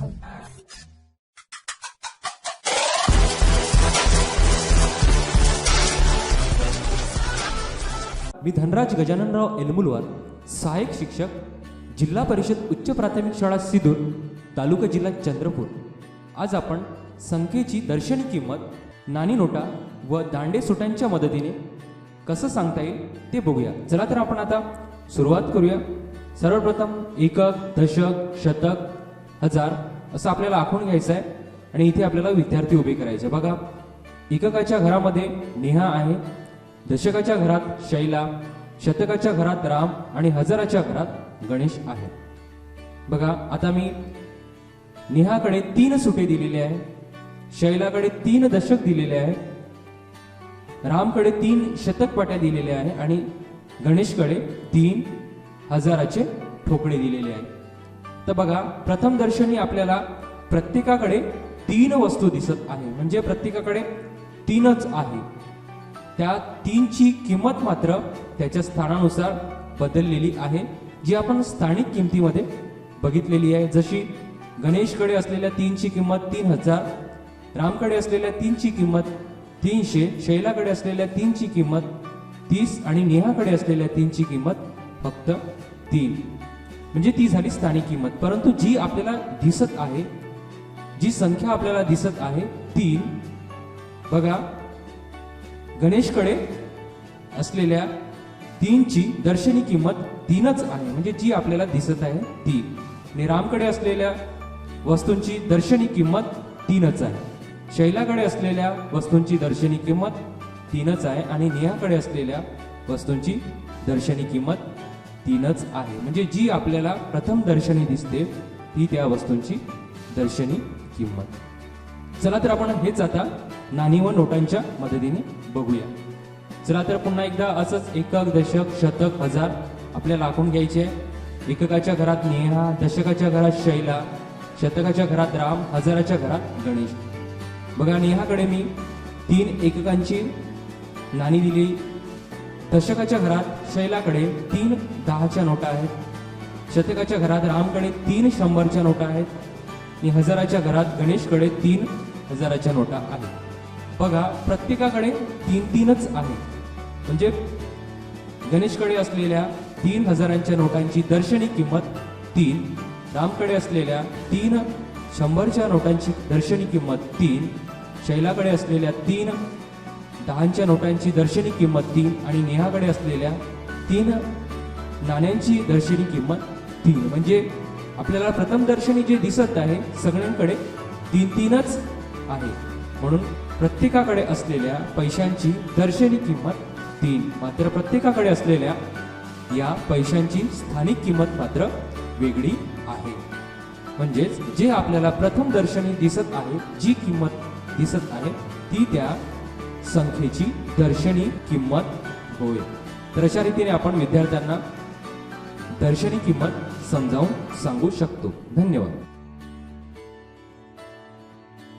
मी धनराज गजाननराव एलमुलवार सहाय्यक शिक्षक जिल्हा परिषद उच्च प्राथमिक शाळा सिदूर तालुका जिल्हा चंद्रपूर. आज आपण संख्येची दर्शनी किंमत नाणी नोटा व दांडे सुटांच्या मदतीने कसं सांगता येईल ते बघूया. चला तर आपण आता सुरुवात करूया. सर्वप्रथम एकक दशक शतक हजार असं आपल्याला आखून घ्यायचं आहे. आणि इथे आपल्याला विद्यार्थी उभे करायचे बघा एककाच्या घरामध्ये नेहा आहे दशकाच्या घरात शैला शतकाच्या घरात राम आणि हजाराच्या घरात गणेश आहे. बघा आता मी नेहाकडे तीन सुटे दिलेले आहे शैलाकडे तीन दशक दिलेले आहे रामकडे तीन शतक पाट्या दिलेल्या आहे आणि गणेशकडे तीन हजाराचे ठोकळे दिलेले आहे. तर बघा प्रथम दर्शनी आपल्याला प्रत्येकाकडे तीन वस्तू दिसत आहे. म्हणजे प्रत्येकाकडे तीनच आहे. त्या तीनची किंमत मात्र त्याच्या स्थानानुसार बदललेली आहे. जी आपण स्थानिक किमतीमध्ये बघितलेली आहे. जशी गणेशकडे असलेल्या तीनची किंमत तीन हजार रामकडे असलेल्या तीनची किंमत तीनशे शैलाकडे असलेल्या तीनची किंमत तीस आणि नेहाकडे असलेल्या तीनची किंमत फक्त तीन. म्हणजे ती झाली स्थानिक किंमत. परंतु जी आपल्याला दिसत आहे जी संख्या आपल्याला दिसत आहे तीन बघा गणेशकडे असलेल्या तीनची दर्शनी किंमत तीनच आहे. म्हणजे जी आपल्याला दिसत आहे ती. आणि रामकडे असलेल्या वस्तूंची दर्शनी किंमत तीनच आहे. शैलाकडे असलेल्या वस्तूंची दर्शनी किंमत तीनच आहे आणि नेहाकडे असलेल्या वस्तूंची दर्शनी किंमत तीनच आहे. म्हणजे जी आपल्याला प्रथम दर्शनी दिसते ती त्या वस्तूंची दर्शनी किंमत. चला तर आपण हेच आता नाणी व नोटांच्या मदतीने बघूया. चला तर पुन्हा एकदा असंच एकक दशक शतक हजार आपल्याला आखून घ्यायचे. आहे एककाच्या घरात नेहा दशकाच्या घरात शैला शतकाच्या घरात राम हजाराच्या घरात गणेश. बघा नेहाकडे मी तीन एककांची नाणी दिली. दशकाच्या घरात शैलाकडे तीन दहाच्या नोटा आहेत. शतकाच्या घरात रामकडे तीन शंभरच्या नोटा आहेत. आणि हजाराच्या घरात गणेशकडे तीन हजाराच्या नोटा आहेत. बघा प्रत्येकाकडे तीन तीनच आहेत म्हणजे गणेशकडे असलेल्या तीन हजारांच्या नोटांची दर्शनी किंमत तीन रामकडे असलेल्या तीन शंभरच्या नोटांची दर्शनी किंमत तीन शैलाकडे असलेल्या तीन दहाच्या नोटांची दर्शनी किंमत तीन आणि नेहाकडे असलेल्या तीन नाण्यांची दर्शनी किंमत तीन. म्हणजे आपल्याला प्रथम दर्शनी जे दिसत आहे सगळ्यांकडे तीन तीनच आहे. म्हणून प्रत्येकाकडे असलेल्या पैशांची दर्शनी किंमत तीन. मात्र प्रत्येकाकडे असलेल्या या पैशांची स्थानिक किंमत मात्र वेगळी आहे. म्हणजेच जे आपल्याला प्रथम दर्शनी दिसत आहे जी किंमत दिसत आहे ती त्या संख्येची दर्शनी किंमत होय. तर अशा रीतीने आपण विद्यार्थ्यांना दर्शनी किंमत समजावून सांगू शकतो. धन्यवाद.